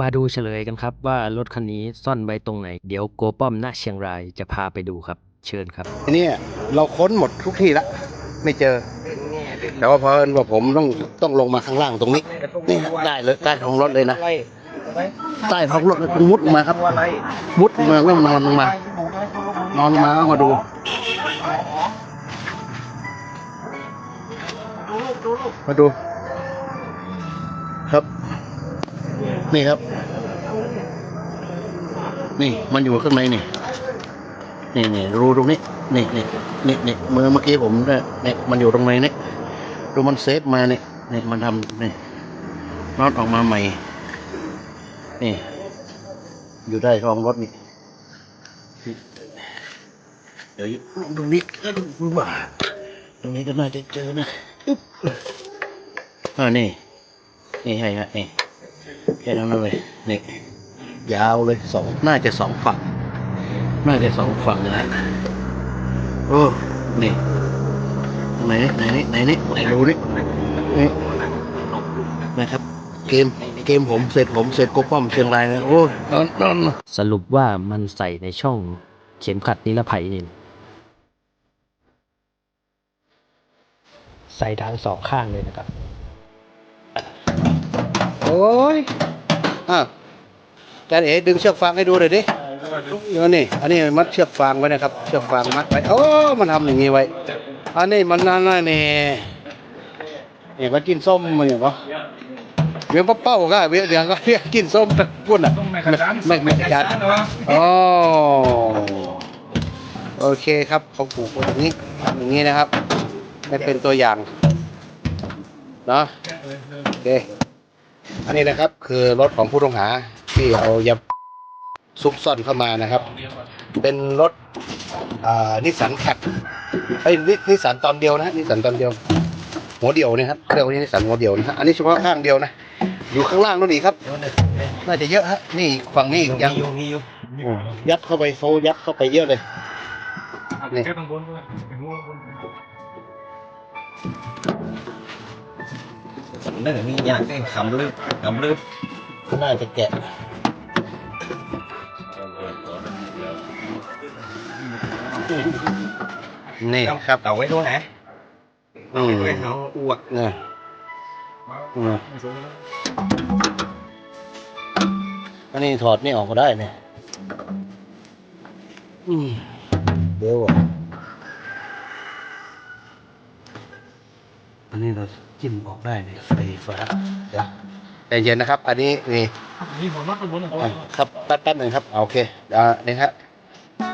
มาดูเฉลยกันครับว่ารถคันนี้ซ่อนไว้ตรงไหน เดี๋ยวโกป้อมหน้าเชียงรายจะพาไปดูครับ เชิญครับทีนี้เราค้นหมดทุกที่ละไม่เจอ แต่ว่าเพราะเอิญว่าผมต้องต้องลงมาข้างล่างตรงนี้นี่ได้เลยใต้ท้องรถเลยนะใต้ท้องรถเลยมุดมาครับมุดมาแล้วนอนลงมา นอนลงมามาดูมาดู นี่ครับ นี่มันอยู่ข้างในนี่ นี่นี่รูตรงนี้ นี่นี่นี่นี่เมื่อเมื่อกี้ผมเนี่ยเนี่ยมันอยู่ตรงไหนเนี่ยดูมันเซฟมาเนี่ยนี่มันทำนี่น็อตออกมาใหม่ นี่ อยู่ได้ท้องรถนี่เดี๋ยวตรงนี้ก็ดูว่าตรงนี้ก็น่าจะเจอนะอ่านี่ นี่ให้ฮะนี่ แค่นั้นเลยนี่ยาวเลยสองน่าจะสองฝั่ง น่าจะสองฝั่งนะโอ้นี่ไหนไหนนี่ไหนนี่ไหนดูนี่นี่นะครับ เกมเกมผมเสร็จผมเสร็จโกป้อมเชียงรายนะโอ้ยนอนนอนสรุปว่ามันใส่ในช่องเข็มขัดนิรภัยนี่ใส่ทั้งสองข้างเลยนะครับ โอ้ย อะอาจารย์เอ๋ดึงเชือกฟางให้ดูหน่อยดิเดี๋ยวนี่อันนี้มัดเชือกฟางไว้นะครับ เชือกฟางมัดไว้โอ้มันทำอย่างงี้ไว้ อันนี้มันนั่นน่ะนี่เนี่ยก็กินส้มมันอย่างก็เวียงป้าเป้าก็เวียงเดี๋ยวก็เรียกกินส้มตะกุ่นอะไม่ไม่จัดอ๋อโอเคครับเขาปลูกไว้อย่างนี้อย่างนี้นะครับไม่เป็นตัวอย่างเนาะโอเค อันนี้นะครับคือรถของผู้ต้องหาที่เอายาซุกซ่อนเข้ามานะครับ เป็นรถนิสสันแคปไอ้ยนิสสันตอนเดียวนะนิสสันตอนเดียว หัวเดียวนะครับเรียกว่านิสสันหัวเดียวนะฮะอันนี้เฉพาะข้างเดียวนะ อยู่ข้างล่างนู่นอีกครับน่าจะเยอะฮะนี่อีกฝั่งนี้อีกยังโอ้ยัดเข้าไปโฟยัดเข้าไปเยอะเลยนี่ แค่ตรงบนก็ได้เป็นหัวบนนั่นมีอย่างที่คำลึกคำลึกน่าจะแกะนี่ครับเอาไว้ด้วยนะอืมไว้เขาอ้วกเนี่ยอืมอันนี้ถอดนี่ออกก็ได้เนี่ยอืมเดี๋ยวอะ อันนี้เราจิ้มออกได้เนี่ยไฟฟ้าเดี๋ยวใจเย็นนะครับ อันนี้นี่นี่ผมมัดตรงบนอะครับแป๊บแป๊บหนึ่งครับอะโอเคอ่านี่ฮะ